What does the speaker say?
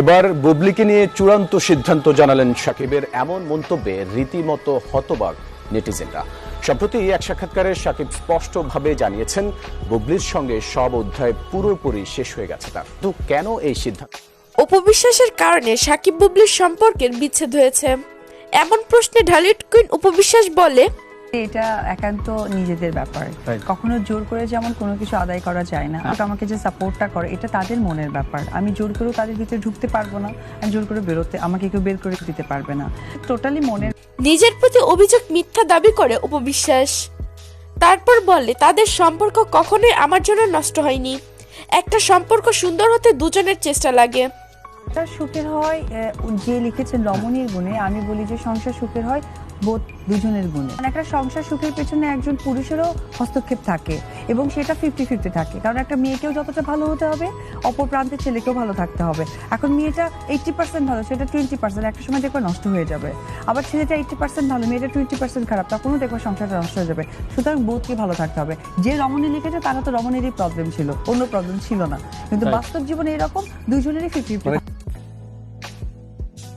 এবার বুবলিকে নিয়ে চূড়ান্ত সিদ্ধান্ত জানালেন সাকিবের এমন মন্তব্যে রীতিমতো হতবাক নেটিজেনরা। সম্প্রতি এক সাক্ষাৎকারে সাকিব স্পষ্টভাবে জানিয়েছেন, বুবলির সঙ্গে সব অধ্যায় পুরোপুরি শেষ হয়ে গেছে তার। তো কেন এই সিদ্ধান্ত? উপবিশ্বাসের কারণে সাকিব বুবলির সম্পর্কের বিচ্ছেদ হয়েছে। এমন প্রশ্নে ঢালিউড কুইন উপবিশ্বাস বলে এটা একান্ত নিজেদের ব্যাপার। কখনো জোর করে যেমন কোনো কিছু আদায় করা যায় না আর আমাকে যে সাপোর্টটা করে এটা তাদের মনের ব্যাপার। আমি জোর করেও তাদের ভিতরে ঢুকতে পারব না আমি জোর করে বেরোতে আমাকে কেউ বের করে দিতে পারবে না। টোটালি মনের নিজের প্রতি অভিযোগ মিথ্যা দাবি করে উপবিশ্বাস। তারপর বলে তাদের সম্পর্ক কখনোই আমার জন্য নষ্ট হয়নি। একটা সম্পর্ক সুন্দর হতে দুজনের চেষ্টা লাগে। সংসার সুখের হয় যে লিখেছেন রমণীর গুণে আমি বলি যে সংসার সুখের হয় বোধ দুজনের গুণে। মানে একটা সংসার সুখের পেছনে একজন পুরুষেরও হস্তক্ষেপ থাকে এবং সেটা ফিফটি ফিফটি থাকে। কারণ একটা মেয়েকেও যতটা ভালো হতে হবে অপর প্রান্তের ছেলেকেও ভালো থাকতে হবে। এখন মেয়েটা এইটটি পার্সেন্ট ভালো সেটা টোয়েন্টি পার্সেন্ট একটা সময় দেখবে নষ্ট হয়ে যাবে। আবার ছেলেটা এইটটি পার্সেন্ট ভালো মেয়েটা টোয়েন্টি পার্সেন্ট খারাপ তখনও দেখবে সংসারটা নষ্ট হয়ে যাবে। সুতরাং বোধকে ভালো থাকতে হবে। যে রমণী লিখেছে তারা তো রমণীরই প্রবলেম ছিল অন্য প্রবলেম ছিল না। কিন্তু বাস্তব জীবনে এরকম দুজনেরই ফিফটি